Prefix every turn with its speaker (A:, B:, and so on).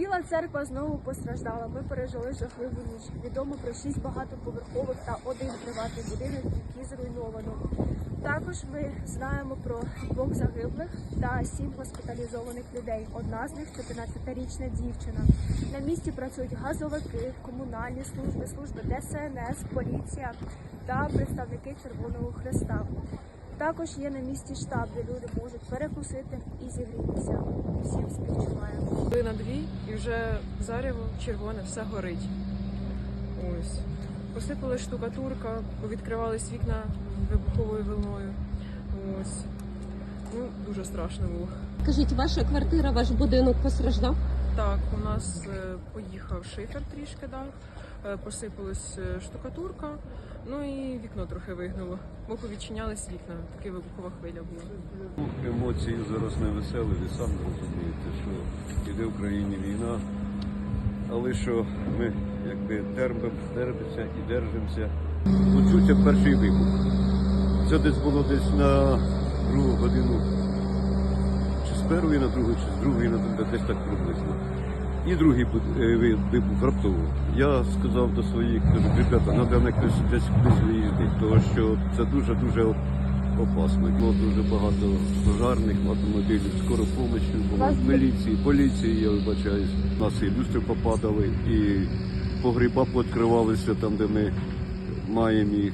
A: Біла церква знову постраждала. Ми пережили жахливу ніч. Відомо про шість багатоповерхових та один приватний будинок, який зруйновано. Також ми знаємо про двох загиблих та сім госпіталізованих людей. Одна з них 14-річна дівчина. На місці працюють газовики, комунальні служби, служби ДСНС, поліція та представники Червоного Хреста. Також є на місці штаб, де люди можуть перекусити і зігрітися. Всім співчуваємо.
B: Були на дві і вже зарево червоне, все горить. Ось. Посипалась штукатурка, повідкривались вікна вибуховою волною. Ось. Ну, дуже страшно було.
C: Скажіть, ваша квартира, ваш будинок постраждав?
B: Так, у нас е, поїхав шифер трішки дав, е, посипалась е, штукатурка, ну і вікно трохи вигнуло. Бо повідчинялись вікна, таки вибухова хвиля була.
D: Емоції зараз не веселі, ви самі розумієте, що йде в Україні війна, але що ми якби терпимо, терпимося і держимося. Почувся перший вибух. Це десь було десь на другу годину, першої на другу, чи з другої на другу, десь так приблизно. І другий е, ви- вибух раптово. Я сказав до своїх, кажу, ребята, треба якось десь кудись виїздити, тому що це дуже-дуже опасно. Було дуже багато пожарних автомобілів, скоро помощі було, міліції, поліції, я вибачаюсь. У нас і люстри попадали, і погріба пооткривалися там, де ми маємо їх.